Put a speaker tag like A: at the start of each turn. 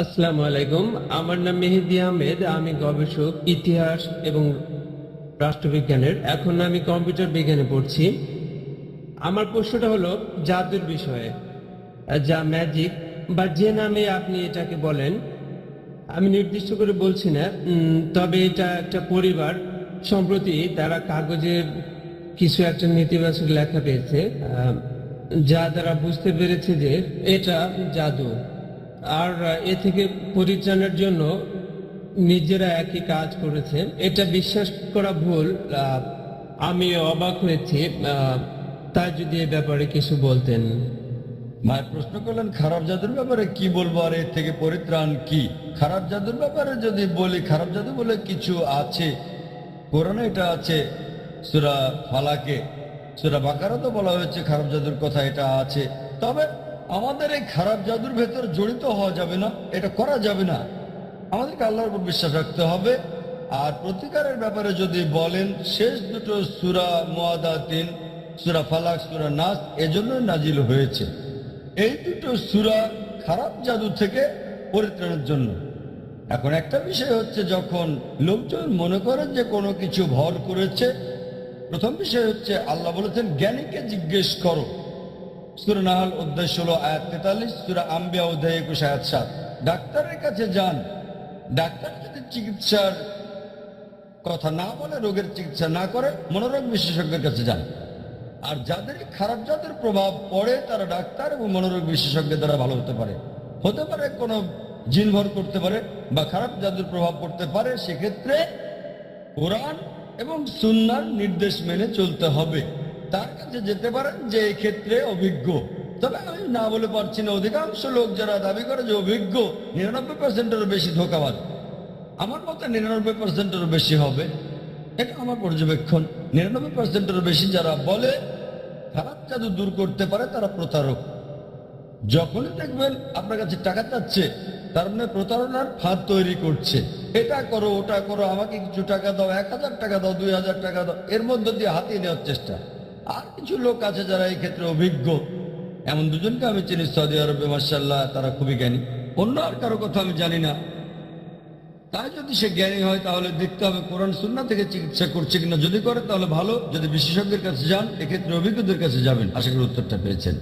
A: আসসালামু আলাইকুম। আমার নাম মেহেদি আহমেদ, আমি গবেষক, ইতিহাস এবং রাষ্ট্রবিজ্ঞানের। এখন আমি কম্পিউটার বিজ্ঞানে পড়ছি। আমার প্রশ্নটা হলো, জাদুর বিষয়ে, যা ম্যাজিক বা যে নামে আপনি এটাকে বলেন, আমি নির্দিষ্ট করে বলছি না তবে এটা একটা পরিবার সম্প্রতি তারা কাগজে কিছু একটা নেতিবাচক লেখা পেয়েছে। যা তারা বুঝতে পেরেছে যে এটা জাদু। আর এ থেকে পরিত্রাণের জন্য নিজেরা একই কাজ করেছে এটা বিশ্বাস করা ভুল আমি অবাক হয়েছি তাই যদি এ ব্যাপারে কিছু বলতেন।
B: মায়ের প্রশ্ন করলেন, খারাপ জাদুর ব্যাপারে কি বলব, আর এর থেকে পরিত্রাণ কি? খারাপ জাদুর ব্যাপারে যদি বলি, খারাপ জাদু বলে কিছু আছে? কোরআনে এটা আছে, সুরা ফালাকে। সুরা বাকারা তো বলা হয়েছে, খারাপ জাদুর কথা এটা আছে। তবে আমাদের এই খারাপ জাদুর ভেতর জড়িত হওয়া যাবে না, এটা করা যাবে না। আমাদেরকে আল্লাহর উপর বিশ্বাস রাখতে হবে। আর প্রতিকারের ব্যাপারে যদি বলেন, শেষ দুটো সুরা মোয়াদা তিন সুরা ফালাক, সুরা নাস, এজন্যই নাজিল হয়েছে। এই দুটো সুরা খারাপ জাদু থেকে পরিত্রাণের জন্য। এখন একটা বিষয় হচ্ছে, যখন লোকজন মনে করেন যে কোনো কিছু ভর করেছে, প্রথম বিষয় হচ্ছে, আল্লাহ বলেছেন, জ্ঞানীকে জিজ্ঞেস করো। সুরা নাহাল অধ্যায় ষোলো, আয়াত তেতাল্লিশ, সুরা আম্বিয়া অধ্যায় একুশ, আয়াত সাত। ডাক্তারের কাছে যান। ডাক্তার যদি চিকিৎসার কথা না বলে, রোগের চিকিৎসা না করে, মনোরোগ বিশেষজ্ঞের কাছে যান। আর যাদের খারাপ জাতের প্রভাব পড়ে, তারা ডাক্তার এবং মনোরোগ বিশেষজ্ঞের দ্বারা ভালো হতে পারে। হতে পারে কোনো জিন ভর করতে পারে বা খারাপ জাদুর প্রভাব পড়তে পারে, সেক্ষেত্রে কোরআন এবং সুন্নার নির্দেশ মেনে চলতে হবে। তার যেতে পারেন, যে এই ক্ষেত্রে অভিজ্ঞ। তবে আমি না বলে পারছি না, অধিকাংশ লোক যারা দাবি করে যে অভিজ্ঞ, নিরানব্বই পার্সেন্টেরও বেশি ধোকাবাজ। আমার মতে নিরানব্বই পার্সেন্টেরও বেশি হবে। এটা আমার পর্যবেক্ষণ। নিরানব্বই পার্সেন্টেরও বেশি যারা বলে, খারাপ জাদু দূর করতে পারে তারা প্রতারক। যখনই দেখবেন আপনার কাছে টাকা চাচ্ছে তার মানে প্রতারণার ফাঁদ তৈরি করছে। এটা করো, ওটা করো, আমাকে কিছু টাকা দাও, এক হাজার টাকা দাও, দুই হাজার টাকা দাও, এর মধ্য দিয়ে হাতিয়ে নেওয়ার চেষ্টা। আর কিছু লোক আছে যারা এই ক্ষেত্রে অভিজ্ঞ। এমন দুজনকে আমি চিনি, সৌদি আরবে মার্শাল্লাহ তারা খুবই জ্ঞানী। অন্য আর কারও কথা আমি জানি না। তাই যদি সে জ্ঞানী হয়, তাহলে দেখতে হবে কোরআন সুন্না থেকে চিকিৎসা করছে কিনা। যদি করে, তাহলে ভালো। যদি বিশেষজ্ঞের কাছে যান, এক্ষেত্রে অভিজ্ঞদের কাছে যাবেন। আশা করি উত্তরটা পেয়েছেন।